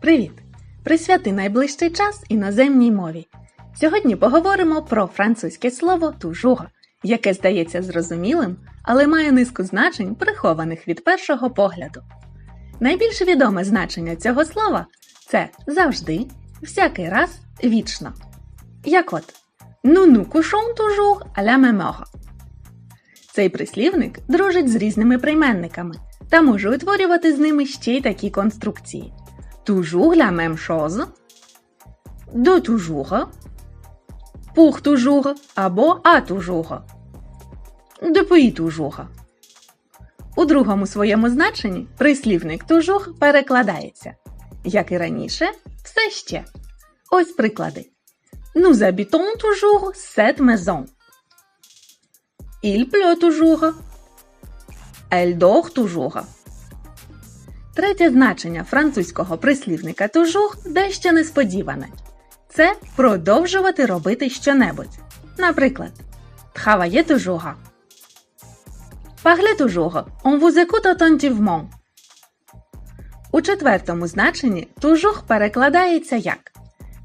Привіт! Присвяти найближчий час іноземній мові. Сьогодні поговоримо про французьке слово toujours, яке здається зрозумілим, але має низку значень, прихованих від першого погляду. Найбільш відоме значення цього слова це завжди, всякий раз, вічно. Як от nous couchons toujours à la. Цей прислівник дружить з різними прийменниками та може утворювати з ними ще й такі конструкції. Toujours la même chose, de toujours, pour toujours або à toujours, depuis toujours. У другому своєму значенні прислівник toujours перекладається. Як і раніше, все ще. Ось приклади. Nous habitons toujours cette maison. Toujours. Elle dort toujours. Третє значення французького прислівника toujours дещо несподіване. Це продовжувати робити щонебудь. Наприклад, travailler toujours. Parlez toujours. On vous écoute attentivement. У четвертому значенні toujours перекладається як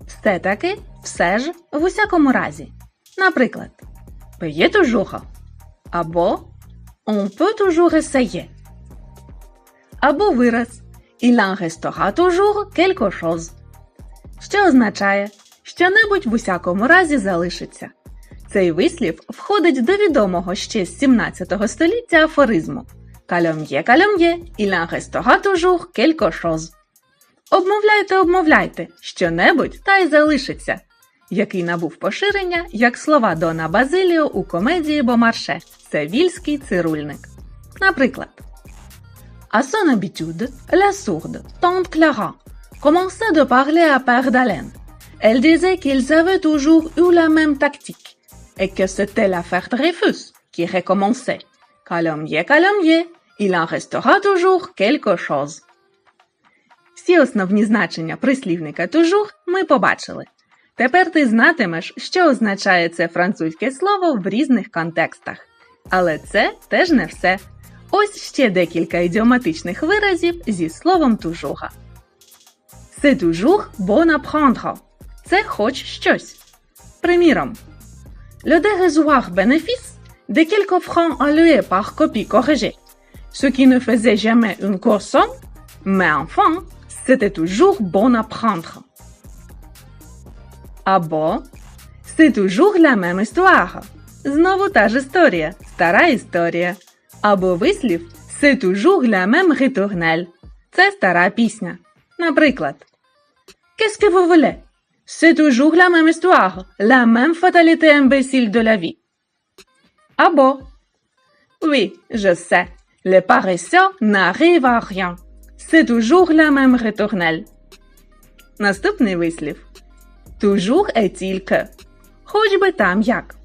все-таки, все ж, в усякому разі. Наприклад, payer toujours або on peut toujours essayer. Або вираз Il en restera toujours quelque chose, що означає що-небудь в усякому разі залишиться. Цей вислів входить до відомого ще з 17 століття афоризму Кальом'є, кальом'є, il en restera toujours quelque chose. Обмовляйте, обмовляйте, що-небудь та й залишиться, який набув поширення як слова Дона Базиліо у комедії Бомарше Севільський цирульник. Наприклад, À son habitude, la sourde, tante Clara, commença de parler à Père d'Haleine. Elle disait qu'ils avaient toujours eu la même tactique et que c'était l'affaire Dreyfus qui recommençait. Calomnier, calomnier, il en restera toujours quelque chose. Всі основні значення прислівника toujours ми побачили. Тепер ти знатимеш, що означає це французьке слово в різних контекстах. Але це теж не все. Ось ще декілька ідіоматичних виразів зі словом toujours. C'est toujours bon à. Це хоч щось. Приміром, le dérisoire bénéfice de quelques francs alloués par copie corrigée, ce qui ne faisait jamais une grosse mais enfin, c'était toujours bon à prendre. Або c'est toujours la même histoire. Знову та ж історія, стара історія. Або вислів c'est toujours la même ritournelle. Це стара пісня. Наприклад, Qu'est-ce que vous voulez? C'est toujours la même histoire, la même fatalité imbécile de la vie. Або Oui, je sais, les paresseux n'arrivent à rien. C'est toujours la même ritournelle. Наступний вислів. Toujours est-il que. Хоч би там як.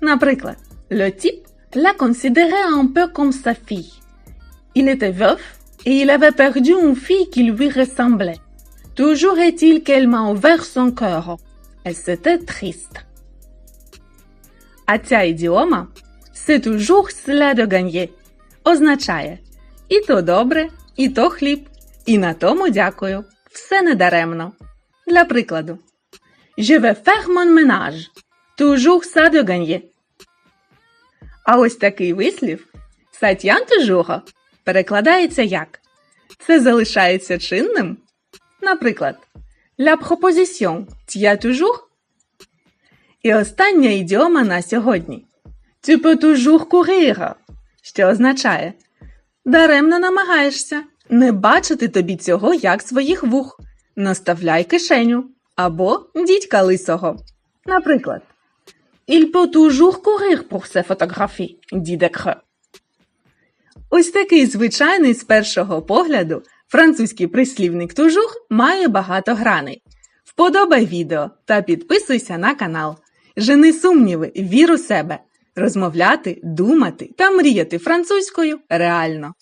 Наприклад, le type la considérait un peu comme sa fille. Il était veuf et il avait perdu une fille qui lui ressemblait. Toujours est-il qu'elle m'a ouvert son cœur. Et c'était triste. А ця ідіома c'est toujours cela de gagner означає і то добре, і то хліб, і на тому дякую. Все недаремно. Для прикладу. Je vais faire mon ménage. Toujours ça de gagner. А ось такий вислів «Сатьян toujours» перекладається як Це залишається чинним. Наприклад, La proposition tient toujours. І остання ідіома на сьогодні. Tu peux що означає Даремно намагаєшся не бачити тобі цього як своїх вух. Наставляй кишеню або дідька лисого. Наприклад, Il peut toujours courir pour ses photographies, dit Decreux. Ось такий звичайний з першого погляду французький прислівник toujours має багато граней. Вподобай відео та підписуйся на канал. Жени сумніви, вір у себе. Розмовляти, думати та мріяти французькою реально.